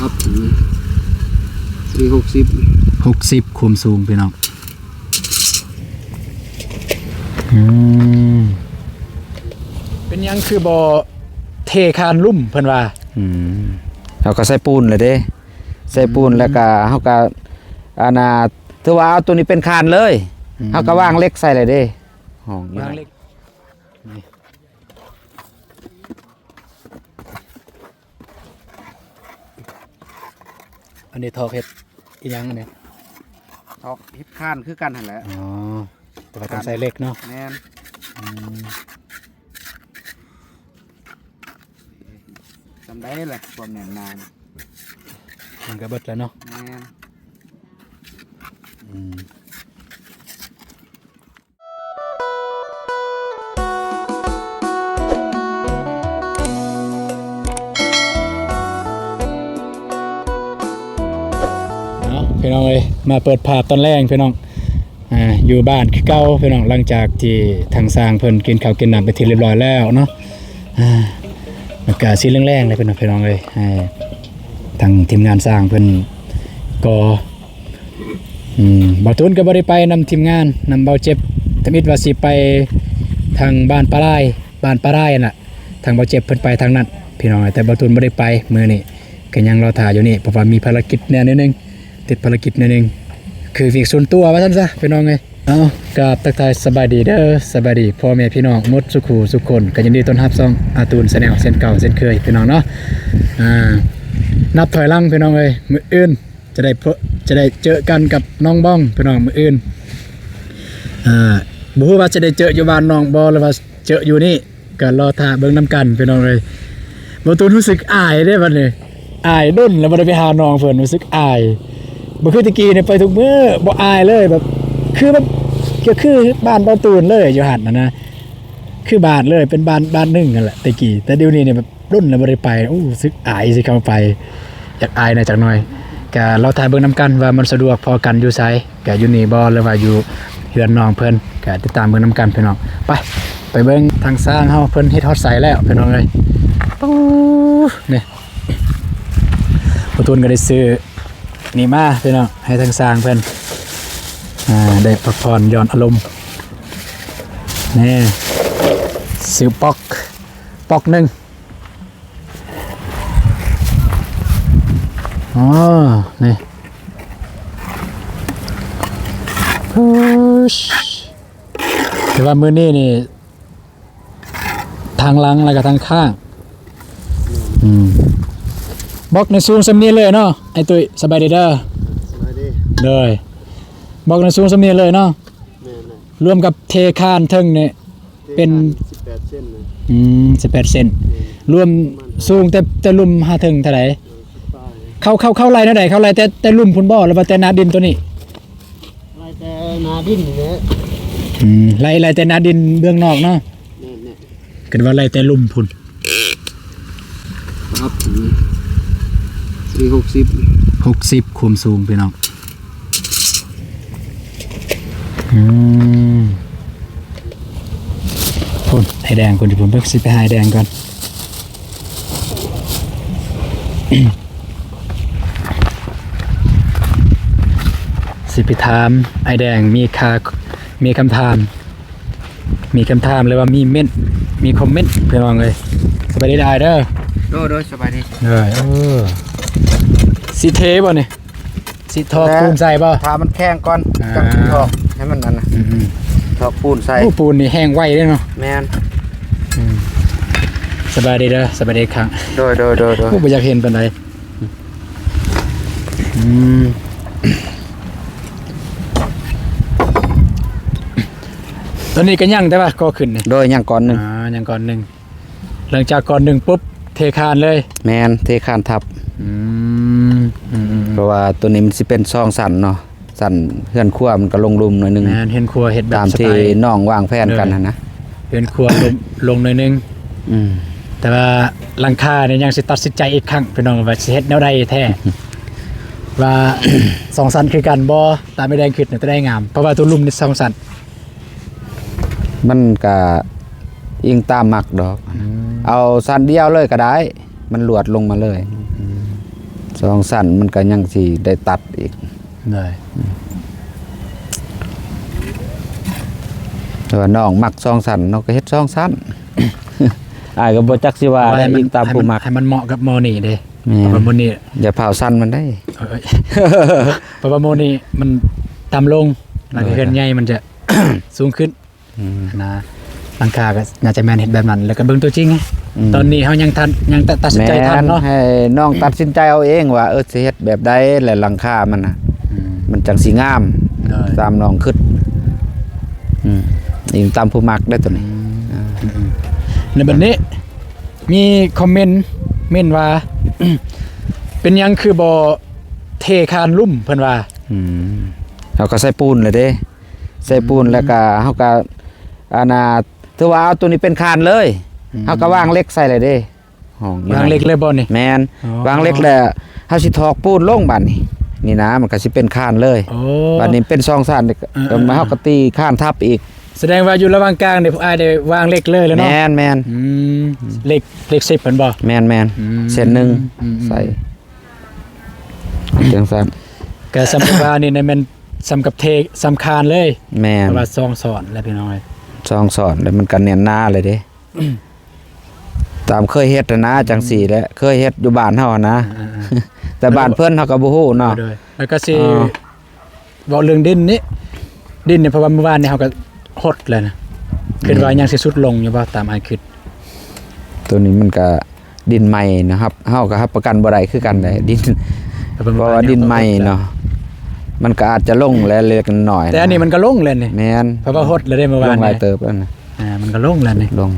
ครับสี่หกสิบหกสิบคุมสูงพี่น้องอืมเป็นหยังคือบ่เทคานลุ่มเพิ่นว่าอืมเราก็ใส่ปูนเลยเด้ใส่ปูนแล้วก็เฮาก็อานาถือว่าเอาตัวนี้เป็นคานเลยอืมเฮาก็วางเหล็กใส่เลยเด้ห้องอยู่วางไหนเล็กนี่ อันนี้ทอกเฮ็ดอีหยังอันนี้เอาเฮ็ดคานคือกันหั่นแหละ อ๋อแต่ว่าต้องใส่เหล็กเนาะแม่นอืมจำได้แหละความแน่นหนานมันก็เบิดแล้วเนาะแม่น อืม พี่น้องเอ้ยมาเปิดภาพตอนแรกพี่น้องอ่าอยู่บ้านคือเก่าพี่น้องหลังจากที่ทางสร้างเพิ่นกินข้าวกินน้ำไปที่เรียบร้อยแล้วเนาะอ่าอากาศสีแรงๆเลยพี่น้องพี่น้องเอ้ยให้ทางทีมงานสร้างเพิ่นก็อืมบ่าวตูนก็บ่ได้ไปนำทีมงานนำเบาเจ็บทมิดว่าสิไปทางบ้านปลาไร่บ้านปลาไร่น่ะ ทางเบาเจ็บเพิ่นไปทางนั้นพี่น้องแต่บ่าวตูนบ่ได้ไปมื้อนี้ก็ยังรอถ่ายอยู่นี่เพราะว่ามีภารกิจแน่นิดนึง ติดภารกิจหนิดนึงคือ việc ส่วนตัวว่าซั่นซะพี่น้องเอ้ยเอากราบทักทายสบายดีเด้อสบายดีพ่อแม่พี่น้องมดสุขูสุขคนก็ยินดีต้อนรับซ่องอาตูนแสนลเส้นเก่าเส้นเคยพี่น้องเนาะอ่านับถอยหลังพี่น้องเอ้ยมืออื่นจะได้พจะได้เจอกันกับน้องบ้องพี่น้องมืออื่นอ่าบ่ฮู้ว่าจะได้เจออยู่บ้านน้องบ่หรือว่าเจออยู่นี่ก็รอท่าเบิ่งนํกันพี่น้องเอ้ยบ่ตูนรู้สึกอายเด้บัดนี้อายดุนแล้วบ่ได้ไปหาน้องเพิ่นรู้สึกอาย บ่คือตะกี้เนี่ยไปทุกมื้อบ่อายเลยแบบ คือแบบก็คือบ้านบ่ตูนเลยอยู่หันนะนะคือบ้านเลยเป็นบ้านบ้านหนึ่งนั่นแหละตะกี้แต่เดี๋ยวนี้เนี่ยแบบรุ่นแล้วบ่ได้ไปโอ้รู้สึกอายสิเข้าไปอยากอายหน่อยจักหน่อยก็เราถ่ายเบิ่งนํกันว่ามันสะดวกพอกันอยู่ไสก็อยู่นี่บ่หรือว่าอยู่เฮือนน้องเพิ่นก็ติดตามเบิ่งนํกันพี่น้องไปไปเบิ่งทางสร้างเฮาเพิ่นเฮ็ดฮอดใสแล้วพี่น้องเอ้ยปู๊นี่ประตูนก็ได้ซื้อ นี่มาพี่น้องให้ทางสร้างเพิ่อนอ่าได้พักผ่อนย่อนอารมณ์นี่ซื้อปอกปอกหนึ่งอ๋อนี่พุชแต่ว่ามือนี่นี่ ทางหลังแล้วก็ทางข้าง อืม บล็อกในซูมสำเนียงเลยเนาะไอตุ้ยสบายดีเด้อสบายดีเลยบล็อกในซูมสำเนียงเลยเนาะแม่นะรวมกับเทคานเทิงเนี่ยเป็นสิบแปดเส้นเลยอืมสิบแปดเซนรวมสูงแต่แต่ลุ่มห้าเทิงเท่าไหร่ป้ายเข้าเข้าเข้าไรเท่าไหร่เข้าไรแต่แต่ลุ่มพุ่นบ่หรือว่าแต่นาดินตัวนี้ไล่แต่นาดินเนี่ยอืมไล่ไล่แต่นาดินเบื้องนอกเนาะแม่เนี่ยกันว่าไล่แต่ลุ่มพุ่น ครับ สี่หกสิบหกสิบคุมสูงพี่น้องอืมพุ่นไอแดงคนที่ผมเพิ่งสิไปหาไอแดงก่อนสิไปถามไอแดงมีคามีคำถาม มีคำถามเลยว่ามีเม่นมีคอมเมนต์เพื่อนว่าเลยสบายดีได้เด้อโดยโดยสบายดีเออเออ สิเทบ่เนี่ยสิทอปูนใส่บ่ถ้ามันแข็งก่อนอ่าจังสิทอกให้มันนั่นน่ะอืมทอกปูนใส่ๆโอ้ปูนนี่แห้งไวเด้เนาะแม่นสบายดีเด้อสบายดีอีกครั้งโดยโดยโดยโดยโอ้บ่อยากเห็นปานใดอืมตอนนี้ก็ยังแต่ว่าก็ขึ้นนี่โดยอย่างก่อนหนึงอ่ายังก่อนหนึ่งหลังจากก่อนหนึ่งปุ๊บเทคานเลย แม่นเทคานทับ อืมอืมอืมเพราะว่าตัวนี้มันสิเป็นซองสันเนาะสันเฮือนครัวมันก็ลงรุมหน่อยหนึงแม่นเห็นครัวเฮ็ดแบบตามสที่ไตล์น้องวางแผนกันนะนะเห็นครัวลงลงหน่อยหนึง อืมแต่ว่าหลังคาเนี่ยยังสิตัดสินใจอีกครั้งพี่น้องว่าสิเฮ็ดแนวใดแท้ ว่า สองสันคือกันบ่ตามไม่แดงขึ้นเนี่ยจะได้งามเพราะว่าตัวลุ่มนี่สองสันมันก็อิงตามมักดอก เอาสันเดียวเลยก็ได้ มันหลวดลงมาเลยส สองสั้นมันก็ยังสิได้ตัดอีกเลยแต่ว่าน้องมักสองสั้นน้องก็เฮ็ดสองสั้นอายก็บ่จักสิว่าได้ให้มัอีกตามผู้มักให้มันเหมาะกับโมนี่เด้แม่เพราะว่าโมนี่อย่าเผาสั้นมันได้เอ้ยเพราะว่าโมนี่มันต่ำลงหลังจากเกินใหญ่มันจะสูงขึ้นอืมนะ หลังคาก็น่าจะแม่นเฮ็ดแบบนั้น แล้วก็เบิ่งตัวจริงไงอืม ตอนนี้เฮายังทันยังตัดตัดสินใจทันเนาะให้น้องตัดสินใจเอาเองว่าเออสิเฮ็ดแบบใดและหลังคามันน่ะ อืมมันจังสิงามเลยตามน้องคิดอืมนี่ตามผู้มักได้ตัวนี้ในบัดนี้ มีคอมเมนต์เม่นว่า เป็นหยังคือบ่เทคานลุ่มเพิ่นว่า อืมเราก็ใส่ปูนเลยเด้ ใส่ปูนแล้วก็เฮาก็อานา ถือว่าเอาตัวนี้เป็นคานเลยอืมเฮาก็วางเหล็กใส่เลยเด้ห้องอยู่วางเล็กเลยบ่นี่แมนอ๋อวางเหล็กแล้วเฮาสิถอกปูนลงบัดนี้นี่นะมันก็สิเป็นคานเลยโอ้บัดนี้เป็นซองซ่านนี่ก็เออเออก็มาเฮาก็ตีคานทับอีกแสดงว่าอยู่ระหว่างกลางเนี่ยผมอายได้วางเล็กเลยแล้วแมเนาะนแมนอืมเล็กเล็ก10เพิ่นบ่แมนแมนอืมเส้นหนึงอืมใส่จังซั่นก็สำหรับว่านี่นะแมันสำกับเทสำคานเลย แมนเพราะว่าซองสอนแล้วพี่น้องเอ้ย ซองสอนแล้วมันก็แน่นหน้าเลยเด้ตามเคยเฮ็ดน่ะนะจังสี่แหละเคยเฮ็ดอยู่บ้านเฮาอะนะอ่าแต่บ้านเพิ่นเฮาก็บ่ฮู้ๆเนาะเอาด้วยแล้วก็สิอ่าเว้าเรื่องดินนี่ดินเนี่ยเพราะว่าเมื่อวานนี่เฮาก็หดเลยนะคิดว่ายังสิสุดลงอยู่บ่ตามอายคิด ตัวนี้มันก็ดินใหม่นะครับเฮาก็รับประกันบ่ได้คือกันได้ดินเพราะว่าดินใหม่เนาะ มันก็อาจจะลงแล้วเล็กๆน้อยๆแต่อันนี้มันก็ลงเลยนี่แม่นเพราะว่าหดเลยได้เมื่อลวานงหลานี่ยเติบแล้วนะอ่ามันก็ลงแล้วนี่ลง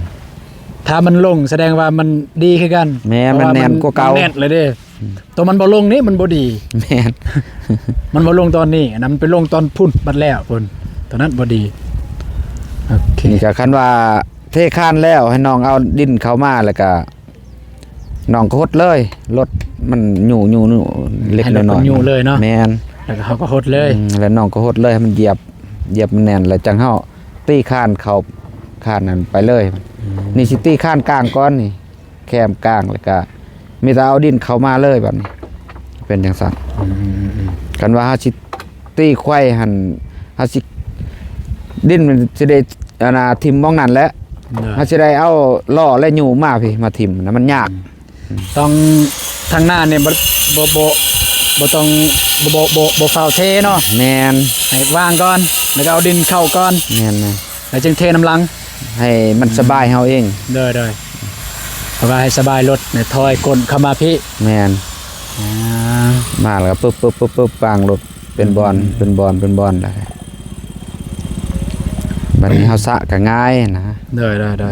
ถ้ามันลงแสดงว่ามันดีคือกัน แม่นเพระมันแน่นกว่าเก่าแน่นเลยเด้ตัวมันบ่ลงนี่มันบ่ดีแม่นมันบ่ลงตอนนี้อันนั้นมันไปลงตอนพุ่นบัดแล้วพุ่นตอนนั้นบ่ดีโอเคนี่ก็คันว่าเทคานแล้วให้น้องเอาดินเข้ามาแล้วก็น้องก็หดเลยรถมันหยู่หยู่หยู่เล็กให้รถน้มัอยนอยู่เลยเนาะแม่น แล้วก็เขาก็หดเลยอืมแล้วน้องก็หดเลยให้มันเหยียบเหยียบมันแน่นแล้วจังเฮาตีคานเข้าคานนั้นไปเลย นี่สิตีคานกลางก่อนนี่ แคมกลางแล้วก็มีแต่เอาดินเข้ามาเลยบัดนี้ เป็นจังซั่นกันว่าเฮาสิตีไข่หั่นเฮาสิดินมันสิได้อานาทิ่มมองนั่นแหละเฮาสิได้เอาล้อและหยูมาพี่มาทิ่มนะมันยาก ต้องทางหน้าเนี่ยบ่บ่บ่ บ่ต้องบ่บ่บ่บ่ฟาวเทเนาะแมนให้วางก่อน แล้วก็เอาดินเข้าก่อน แมนแม่นแล้วจึงเทน้ำลังให้มันสบายเฮาเองเด้อเด้อเพราะว่าให้สบายรถเนี่ยถอยก้นเข้ามาพี่แมนอ่ามาแล้วก็ปึ๊บปึ๊บปึ๊บปึ๊บปางรถเป็นบอลเป็นบอลเป็นบอลได้บัดนี้เฮาสะก็ง่ายนะ เด้อเด้อเด้อ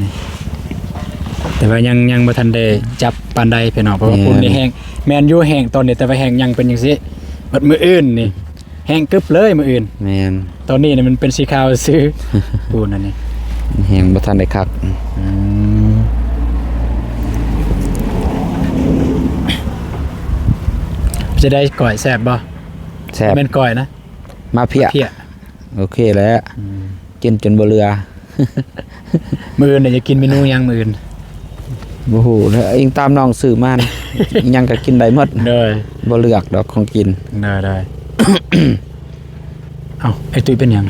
นี่ แต่ว่ายังยังบ่ทันได้จับปานใดพี่น้องเพราะว่าปุ่นนี่แห้งแม่นอยู่แห้งตอนนี้แต่ว่าแห้งยังเป็นจังซี่บัดมื้ออื่นนี่แห้งกึบเลยมื้ออื่นแมนตอนนี้เนี่ยมันเป็นสีขาวซื้อปูนอันนี้แฮงบ่ทันได้คักจะได้ก่อยแซ่บบ่แซ่บแม่นก่อยนะ มาเพียเพียโอเคแล้วกินจนบ่เหลือมืออื่นเนี่ยจะกินเมนูหยังมื ออื่นบ่ฮู้แล้วเองตามน้องซื้อมานะอิหยังก็กินได้หมดเด้อบ่เลือกดอกของกินเด้อได้ เอ้าไอ้ตุ้ยเป็นหยัง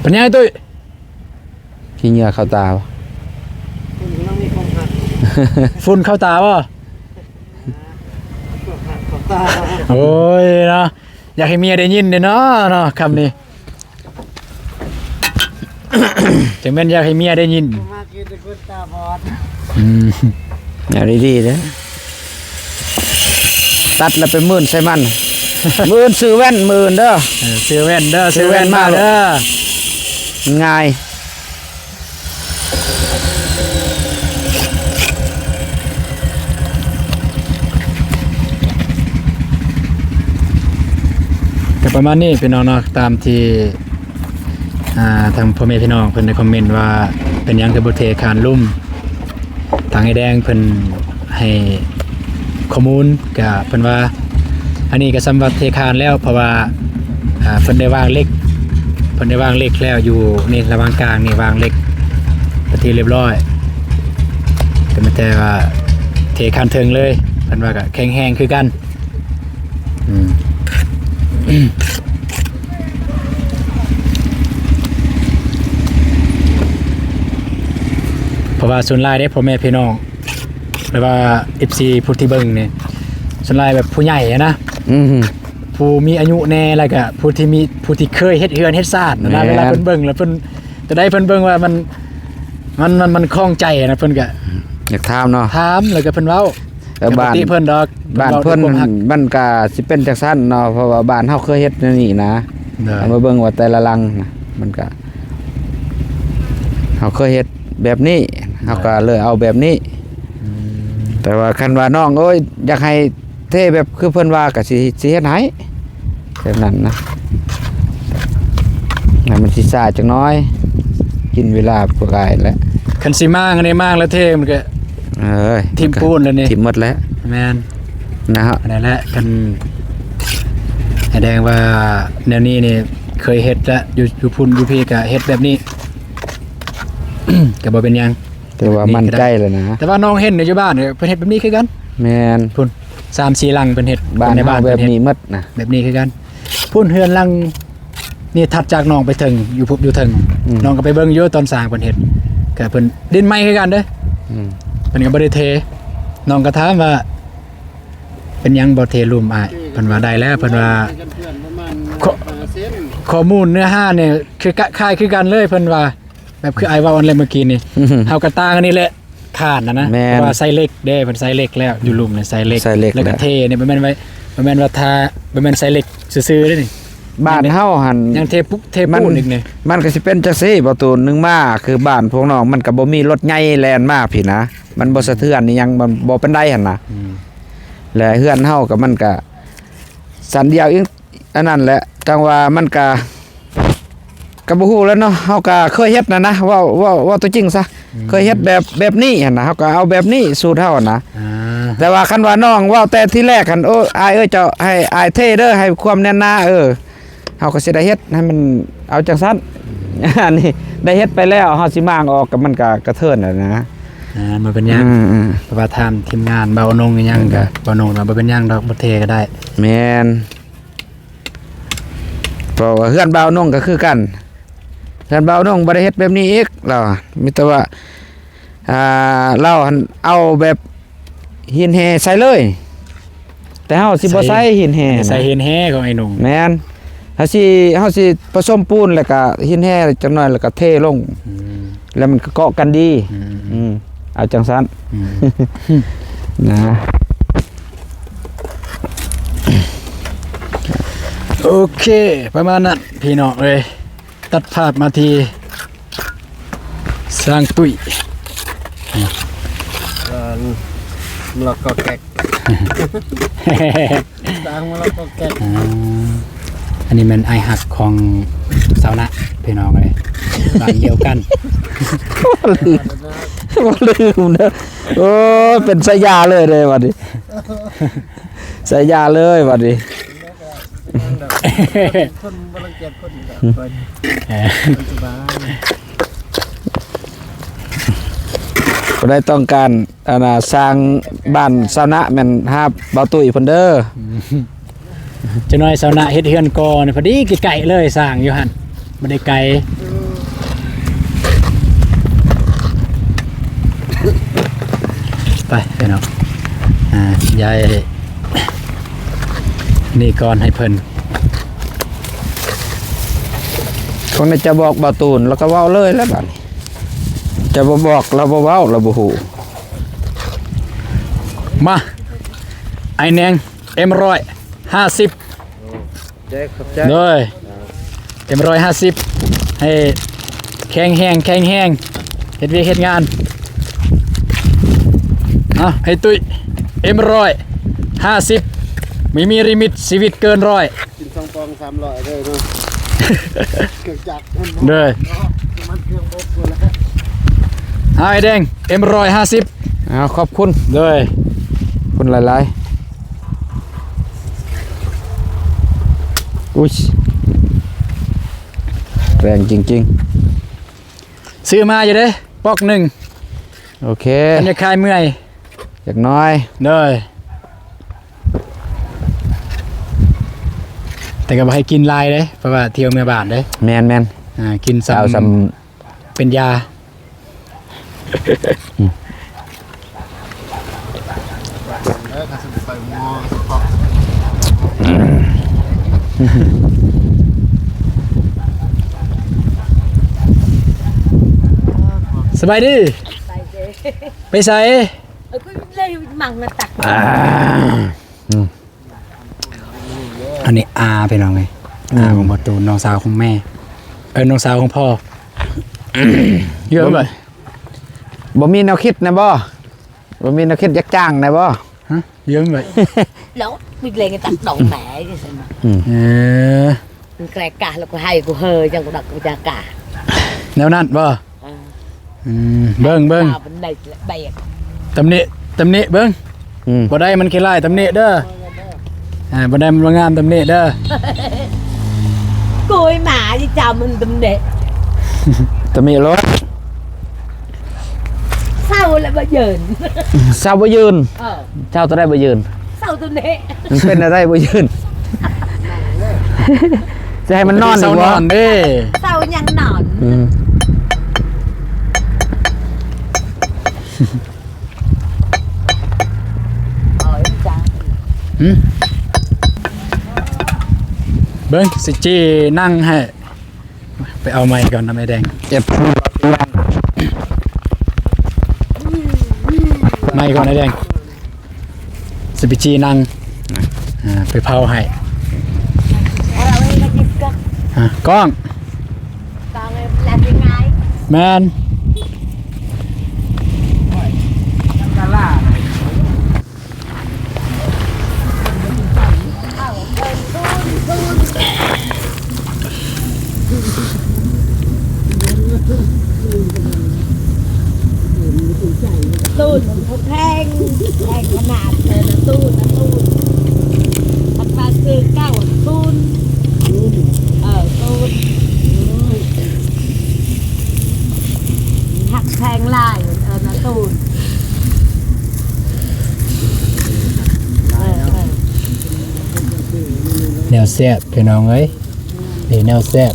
เป็นหยังไอ้ตุ้ยขี้เหงื่อเข้าตาบ่คุณกำลังมีความหักฝุ่นเข้าตาบ่ของตา โอ้ยเนาะอยากให้เมียได้ยินเด้เนาะเนาะคำนี้ ถึงแม่นอยากให้เมียได้ยินมากินแต่คนตาบอดอืมอย่าดีๆเด้อตัดแล้วไปหมื่นใส่มันหมื่นซื้อแว่นหมื่นเด้อเออซื้อแว่นเด้อซื้อแว่นมาเด้อง่ายก็ประมาณนี้พี่น้องเนาะตามที่ อ่าทางพ่อแม่พี่น้องเพิ่นได้คอมเมนต์ว่าเป็นหยังคือบ่เทคานลุ่มทางไอ้แดงเพิ่นให้ข้อมูลกับเพิ่นว่า อันนี้ก็สำหรับเทคานแล้วเพราะว่าอ่าเพิ่นได้วางเหล็กเพิ่นได้วางเหล็กแล้วอยู่นี่ระหว่างกลางนี่วางเหล็กปนที่เรียบร้อยแต่ไม่แต่ว่าเทคันเทิงเลยเพิ่นว่าก็แข็งแห้งคือกันอืม เพ ราะว่าส่วนหลายได้พ่อแม่พี่น้องหรือว่า FC ผู้ที่เบิ่งเนี่ยส่วนหลายแบบผู้ใหญ่อะนะอืม ผู้มีอายุแน่แล้วก็ผู้ที่มีผู้ที่เคยเฮ็ดเฮือนเฮ็ดซ่านนะแม่นะนเวลาเพิ่นเบิ่งแล้วเพิ่นจะได้เพิ่นเบิ่งว่ามันมันมันมันคล่องใจนะเพิ่นก็อยากถามเนาะ ถามแล้วก็เพิ่นเว้าเออบ้าน ปกติเพิ่นดอกบ้านเพิ่นว้ด้วยความรักมันก็สิเป็นจังซั่นเนาะเพราะว่าบ้านเฮาเคยเฮ็ดแนวนี่นะเด้อ เอามาเบิ่งว่าแต่ละหลังนะมันก็เฮาเคยเฮ็ดแบบนี้ เฮาก็เลยเอาแบบนี้ แต่ว่าคันว่าน้องเอ้ยอยากให้เท่แบบคือเพิ่นว่าก็สิสิเฮ็ดให้แบบนั้นนะให้มันสิซ่าจักหน้อย กินเวลาปกายแล้วคันสิมากอันนี้มากแล้วเท่มันก็เอ้ยทิ่มปูนแล้วนี่ทิ่มหมดแล้วแม่นนะฮะอันนั้นแหละกันแสดงว่าแนวนี้นี่เคยเฮ็ดแล้วอยู่อยู่พุ่นอยู่พี่ก็เฮ็ดแบบนี้ก็บ่เป็นหยัง แต่ว่ามันใจแล้วนะแต่ว่าน้องเห็นในอยู่บ้านเนี่ยเพิ่นเฮ็ดแบบนี้คือกันแม่นพุ่นสามสี่หลังเพิ่นเฮ็ดบ้านในเฮาบ้านแบเพิ่บนเฮ็ดนี้หมดนะแบบนี้คือกันพุ่นเฮือนหลังนี่ถัดจากน้องไปถึงอยู่พุบอยู่ถึงอืมน้องก็ไปเบิ่งอยู่ตอนสร้างเพิ่นเฮ็ดก็เพิ่นดินไม้คือกันเด้ออืมเพิ่นก็บ่ได้เทน้องก็ถามว่า เป็นหยังบ่เทรุมอ้ายเพิ่นว่าได้แล้วเพิ่นว่าเพื่อนๆประมาณขอห้าเซนข้อมูลเนื้อหาเนี่ยคือกะคล้ายคือกันเลยเพิ่นว่า แบบคือไอ้ว่าวันเลยเมื่อกี้นี่อื้อหือเฮากระตางอันนี้แหละขาดนะนะแม่นเพราะว่าไซส์เล็กเด้เพิ่นไซส์เล็กแล้วอยู่ลุมเนี่ยไซส์เล็กไซส์เล็กแล้วก็แล้วเทเนี่ยบ่แม่นไว้บ่แม่นว่าทาบ่แม่นไซส์เล็กซื่อๆเด้นี่บ้านเฮาหัน ยังเทปุ๊บเทมันปูนอีกเนี่ยมันก็สิเป็นจังซี่ประตูหนึงมาคือบ้านพวกน้องมันก็บ่มีรถใหญ่แล่นมาพี่นะ มันบ่สะเทือนนี่ยังมันบ่ปานใดหั่นนะและเฮือนเฮาก็มันก็สันเดียวอีกอันนั้นแหละจังว่ามันก็ ก็บ่ฮู้แล้วเนาะเฮาก็เคยเฮ็ดนะนะเว้าเว้าเว้าตัวจริงซะเคยเฮ็ดแบบแบบนี้หั่นนะเฮาก็เอาแบบนี้สูตรเฮาหั่นนะอ่าแต่ว่าคันว่าน้องเว่าแต่ที่แรกคันโอ้อายเอ้ยเจ้าให้อายเท่เด้อให้ความแน่นหน้าเออเฮาก็สิได้เฮ็ดให้มันเอาจังซั่นอันนี้ได้เฮ็ดไปแล้วเฮาสิมางออกกับมันก็กระเทินน่ะนะอ่าบ่เป็นหยังอืมอืมเพราะว่าทางทีมงานเบานงอีหยังก็เบานงว่าบ่เป็นหยังดอกบ่เทก็ได้แม่นเพราะว่าเฮือนบ่าวนงก็คือกัน เฮือนบ่าวนงบ่ได้เฮ็ดแบบนี้อีกเรามีแต่ว่าอ่าเราหั่นเอาแบบหินแห่ใส่เลย แต่เฮาสิบ่ใส่หินแห่นะใส่เห็นแฮ่ของไอ้หนุ่มแม่นเฮาสิเฮาสิผสมปูนแล้วก็หินแห่จังหน่อยแล้วก็เทลงอืมแล้วมันก็เกาะกันดีอืมอืมเอาจังซั่นอืมนะโอเค ประมาณนั้นพี่น้องเอ้ย ตัดภาพมาที่สร้างตุ้ยเอ่อมะละกอแกกสร้างมะละกอแกกอ่าอันนี้มันไอหักของสาวนะพี่น้องเลยบ้านเดียวกันบ่ลืมเด้อโอ้ยเป็นสายาเลยเด้บัดนี้สายาเลยบัดนี้ คนบรังเกียจคนแบบเปิดเออสบายบ่ได้ต้องการอันน่ะสร้างบ้านสาวนะแม่นหาเบาตุ้ยเพิ่นเด้อจะน้อยสาวนะเฮ็ดเฮือนก่อนพอดีไกลๆเลยสร้างอยู่หั่นบ่ได้ไกลไปพี่น้องอ่ายาย นี่ก่อนให้เพิ่นคงจะบอกเบาตูนแล้วก็เว้าเลยแล้วบัดนี้จะบ่บอกเราบ่เว้าเราบ่ฮู้มาไอแนงเอ็มร้อยห้าสิบแจ๊คครับแจ๊คเลยเอ็มร้อยห้าสิบให้แข็งแห้งแข็งแห้งเฮ็ดเวียกเฮ็ดงานอะให้ตุ้ยเอ็มร้อยห้าสิบไม่มีริมิตชีวิตเกินร้อยกินสองปองสามร้อยเลยเนาะเครื่องจักรมันเด้อมันเครื่องบกตัวแล้วเอาไอแดงเอ็มร้อยห้าสิบอ้าวขอบคุณเลยขอบคุณหลายๆอุ้ยแรงจริงซื้อมาอยู่เด้ปอกหนึ่งๆโอเคอันจะคลายเมื่อยอย่างน้อยเด้อ แต่ก็บ่ให้กินหลายเด้เพราะว่าเที่ยวเมื่อบานเด้แมนแมนอ่ากินสาวซ้ำซเป็นยาแล้วก็สิไปมัวสปอกสบายดีไปใส่ Ờ, cứ lấy măng là tặc อันนี้อาเป็นน้องไงอาของประตูน้องสาวของแม่ เออน้องสาวของพ่อเยอะไปำบ่มีแนวคิดนะบ่บ่มีแนวคิดยักจ้างนะบ่ฮะเยอะไป lỗ biết lên cái tặc đầu mẹ cái gì mà เออ cái cả là của hai của hơi chẳng có đặc của cha cả แนวนั้นบ่อืมเบิ้งเบิ้ง Tao bên đây lại bè ตำหนิตำหนิเบิ้งอืมบ่ได้มันขี้ไล่ตำหนิเด้อ อ่าบ่ได้มันบ่งามตำหนิเด้อ côi mà chứ chào mình tùm đệ จะมีรถ sao lại bao giờ เช้าบ่ยืน ờ เช้าจะได้บ่ยืน sao tùm đệ มันเป็นอะไรบ่ยืน จะให้มันนอนเศอีร้ากนวะอนเด้ sao nhăn nọn อืม ờ cha หืมเบิ้งสิจีนั่งให้ ไปเอาไม้ก่อนนะแม่แดงเจ็บไม่ก่อนนะแดงสปิจีนั่งอ่าไปเผาให้ ở đâu đây là chip cắt อะกล้อง còn em làm gì ngay แมน เขาแพงแพงขนาดเลยนะตูนนะตูนมันมาซื้อเก้าตูนเออตูนหักแพงลายเออนะตูนเออเออแนวแซ่บพี่น้องเอ้ยนี่แนวแซ่บ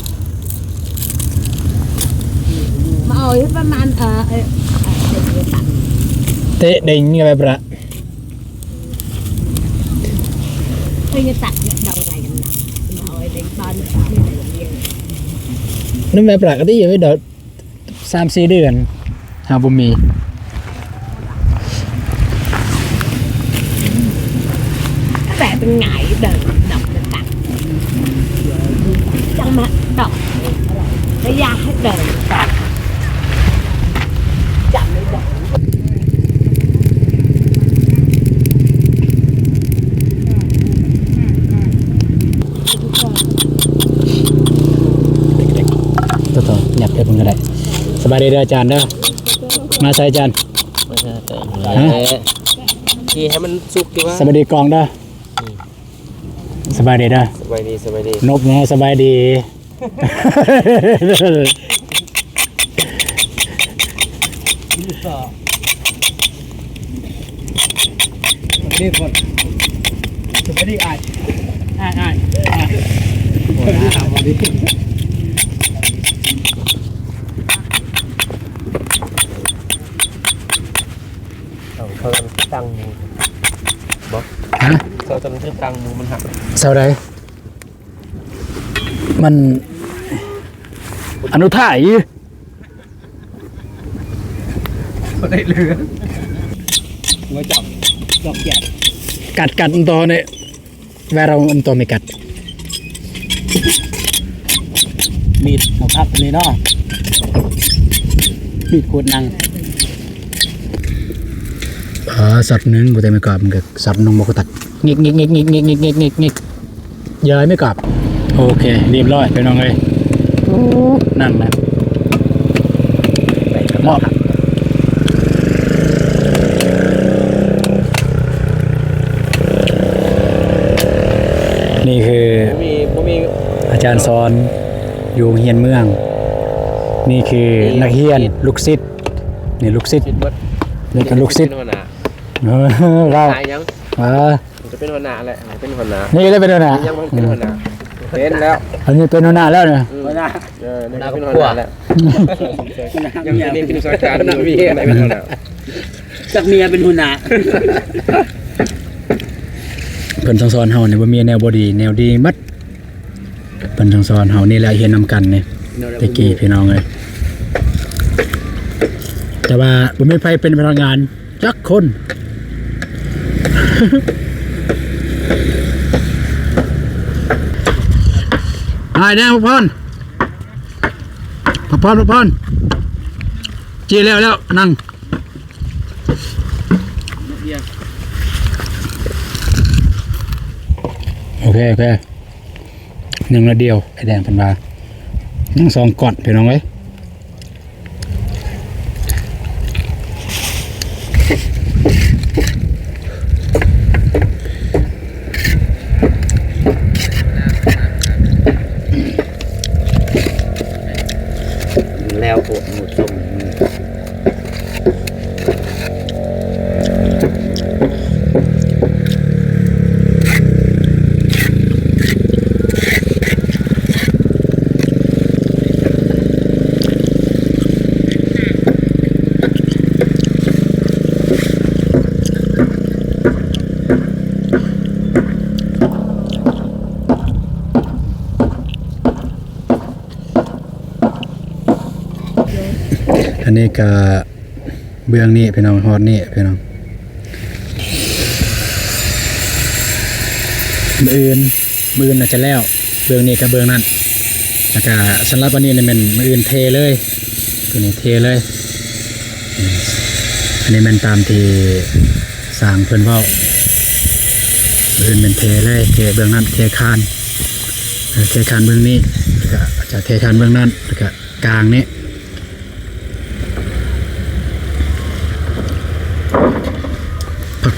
มาเอาให้ประมาณเออเออเออเดี๋ยวจะตัด เตะดิ่งนี่ไปประเพื่อจะตัดเนี่ยเดาไงกันนะมาเอาไอ้เด็กบ้านเนี่ยไม่ได้เรียนนั่นไปประก็ได้อยู่ไว้เดี๋ยวสามสี่เดือนหาบุมีแต่เป็นไงเดินดอกจะตัดจังมาดอกระยะให้เดินตัดจับเลยดอก ตัวต่อหยับเดี๋ยวผมก็ได้ส บายดีเด้ออาจารย์เด้อมาใส่อาจารย์ฮะที่ให้มันสุกดีวะสบายดีกองเด้ออสบายดีเด้อสบายดีสบายดีนบนะสบายดีนี่คนสบายดีอ่านอ่านอ่านอ่านวันนี้เขาเขา ตั้งมูบอกฮะเขาจำชื่อตั้งมูมันหักเสาใดมัน อนุท่ายอยู่ก็ได้เรือมาจับจับแกะกัดกัดอันตัวเนี่ยแวเราอันตัวไม่กัด มีดมาพับนี่เนาะมีดขวดนังเออ สัตว์หนึงกูแต่ไม่กรอบมันก็สัตว์หนึงบอกกูตัดงิกงิกงิกงิกงิกงิกงิกงิกงิกเย้ยไม่กรอบโอเคเรียบร้อยไปน้องเลยนั่งนะมอบนี่คือมีบ่มีอาจารย์สอนอยู่โรงเฮียนเมือง นี่คือนักเรียน ลูกศิษย์นี่ลูกศิษย์คิดว่านี่ก็ลูกศิษย์ เราหายยังอ่ามันจะเป็นหัวหน้าแหละเป็นหัวหน้านี่ได้เป็นหัวหน้ายังไม่เป็นหัวหน้าเป็นแล้วอันนี้เป็นหัวหน้าแล้วเนี่ยหัวหน้าเออนี่ก็เป็นหัวหน้าแล้วยังจะเรียนเป็นสาขาหน้ามีอะไรเป็นหัวหน้าจากเมียเป็นหุ่นหน้าเพิ่นต้องสอนเฮานี่บ่ามีแนวบ่ดี แนวดีมัดเพิ่นต้องสอนเฮานี่แหละเฮ็ดนํกันนี่ตะกี้พี่น้องเอ้ยแต่ว่าบ่มีไผเป็นพนักงานจักคน หายแน่พ่อพรพ่อพรพ่อพรจีแล้วแล้วนั่งโอเคโอเคหนึ่งละเดียวไอแดงเป็นมาหนั่งสองก่อนพี่น้องไว้ ก็เบื้องนี้พี่น้องฮอดนี่พี่น้องมืออื่นมืออื่นน่าจะแล้ว เบื้องนี้กับเบื้องนั้นแล้วก็สำหรับวันนี้เนี่ยมันมืออื่นเทเลยตัวนี้เทเลย อันนี้มันตามที่สร้างเพิ่อนว้ามืออื่นเป็นเทเลยเทเบื้องนั้นเทคานเออเทคานเบื้องนี้แล้วก็จะเทคานเบื้องนั้นแล้วก็กลางนี้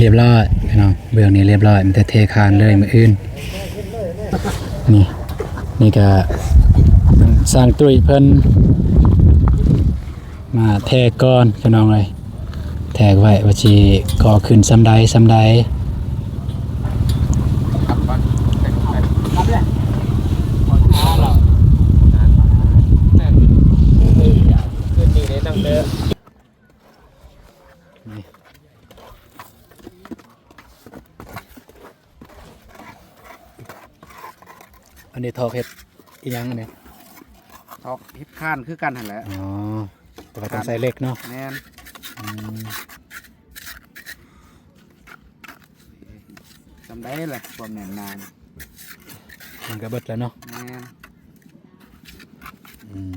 เรียบร้อยพี่น้องเบื้องนี้เรียบร้อยมันจะเทคานเลยมืออื่นนี่นี่ก็สร้างตุ้ยเพิ่นมาแทกก้อนพี่น้องเลยแทกไว้ว่าจีก่อขึ้นซ้ำใดซ้ำใด ขึ้นนี่เลยตั้งแต่ อันนี้ ทอกเห็ดอีหยังอันนี้ทอกฮิปข้านคือกันหั่นแหละอ๋อแต่ว่าต้องใส่เหล็กเนาะแม่นอืมจำได้แหละความแน่นนานมันก็เบิดแล้วเนาะแม่นอืม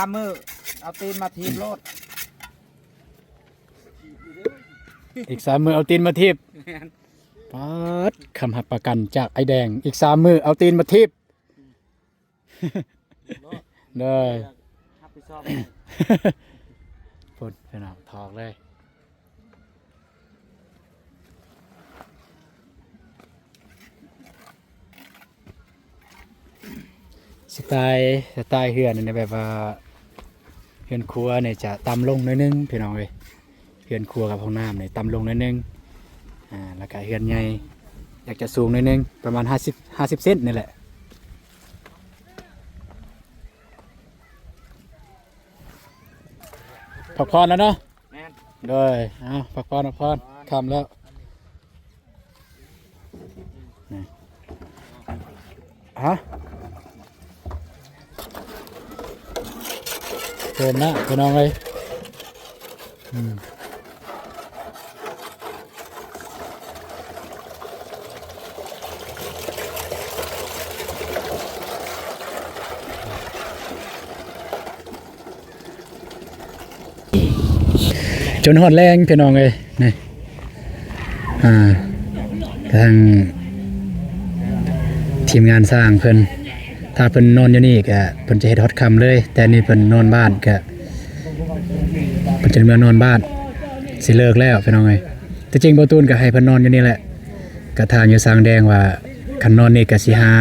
ามมือเอาตีนมาทีบโลดอีกสามมือเอาตีนมาทิบปัดคำหักประกันจากไอแดง อีกสามมือเอาตีนมาทิบเด้อรับผิดชอบพุ่นพี่น้องถอกเลยสไตล์สไตล์เฮือนเนี่ยแบบว่า เฮือนครัวเนี่ยจะต่ำลงหน้อยนึงพี่น้องเอ้ยเฮือนครัวกับห้องน้ำเนี่ยต่ำลงหน้อยนึงอ่าแล้วก็เฮือนใหญ่อยากจะสูงหน้อยนึงประมาณ 50 50เซนนี่แหละพักผ่อนแล้วเนาะแม่นเลยเอาพักผ่อนพักผ่อนคำแล้วนี่ฮะ เติมนะพี่น้องเลยจนหอดแรงพี่น้องเลยนี่อ่าทางทีมงานสร้างเพิ่น ถ้าเพิ่นนอนอยู่นี่ก็เพิ่นจะเฮ็ดฮอตคำเลย แต่นี่เพิ่นนอนบ้านก็เพิ่นจะเมื่อนอนบ้านสิเลิกแล้วพี่น้องเอ้ยแต่จริงบ่ตูนก็ให้เพิ่นนอนอยู่นี่แหละก็ทางอยู่สร้างแดงว่าคันนอนนี่ก็สิหา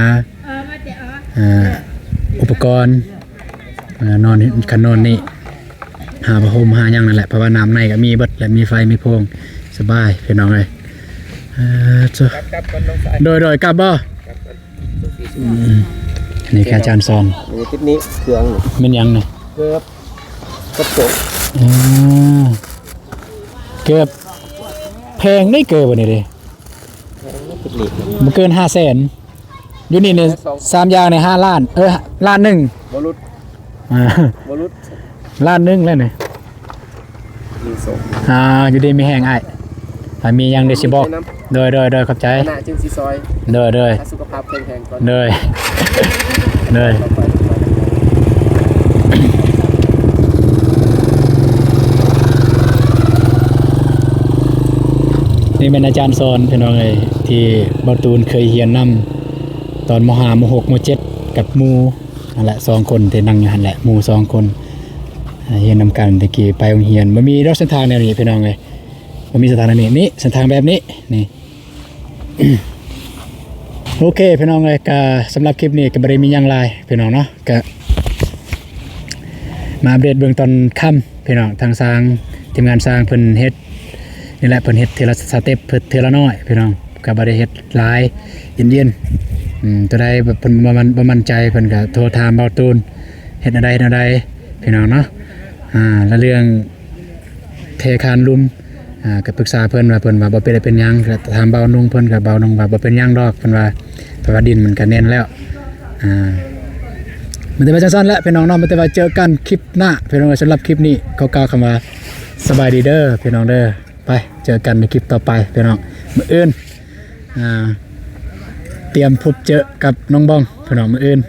อ่าอุปกรณ์อ่านอนคันนอนนี่หาผ้าห่มหาหยังนั่นแหละเพราะว่าน้ำในก็มีเบิดและมีไฟมีโพงสบายพี่น้องเอ้ยเอ่อจ้ะกลับกันลงสายโดยโดยกลับบ่ อืมอันนี่แค่อาจารย์สอนมีทิศนี้เครื่องเป็นหยังเนี่ยเกือบกระจกอ๋อเกือบแพงได้เกินวันนี้เลยติดหลีกมันเกินห้าแสนอยู่นี่เนี่ยสามอย่างในห้าล้าน เออล้านหนึ่งบรุษอ่าบรุษล้านหนึ่งแล้วเนี่ยมีส่งอ่าอยู่ดีมีแห้งไอ้ถ้ามีหยังเดชิบอกโดยโดยโดยขอบใจขณะจึงสีซอยโดยโดยถ้าสุขภาพแข็งแรงก่อนโดย โดยนี่เป็นอาจารย์สอนพี่น้องเอ้ยที่บอตูนเคยเฮียนนำตอนมหามหกมเจ็ดกับมูนั่นแหละสองคนที่นั่งอยู่หันแหละมูสองคนเฮียนนำกันตะกี้ไปโรงเรียนมันมีรถเส้นทางแนวนี้พี่น้องเลยมันมีเส้นทางแนนี้นี่เส้นทางแบบนี้นี่ โอเคพี่น้องเลยก็สำหรับคลิปนี้ก็บริมียังหลายพี่น้องเนาะก็มาอัปเดตเบื้องตอนค่ำพี่น้องทางสร้างทีมงานสร้างเพิ่นเฮ็ดนี่แหละเพิ่นเฮ็ดเทละสเต็ปเพิ่นเทละน้อยพี่น้องก็บ่ได้เฮ็ดหลายเย็นๆอืมตัวใดแบบเพิ่นบ่มันบ่มั่นใจเพิ่นก็โทรถามเบาตูนเฮ็ดอะไรอะไรพี่น้องเนาะอ่าแล้วเรื่องเทคานลุม อ่าก็ปรึกษาเพิ่นว่าเพิ่นว่าบ่เป็นอะไรเป็นหยังก็ถามเบานุ่งเพิ่นก็เบานุ่งว่าบ่เป็นหยังดอกเพิ่นว่าเพราะว่าดินมันก็แน่นแล้วอ่ามันจะไปจังซั่นแหละพี่น้องเนาะมันจะว่าเจอกันคลิปหน้าพี่น้องสำหรับคลิปนี้เขากล่าวคำว่าสบายดีเด้อพี่น้องเด้อไปเจอกันในคลิปต่อไปพี่น้องมื้ออื่นอ่าเตรียมพบเจอกับน้องบองพี่น้องมื้ออื่น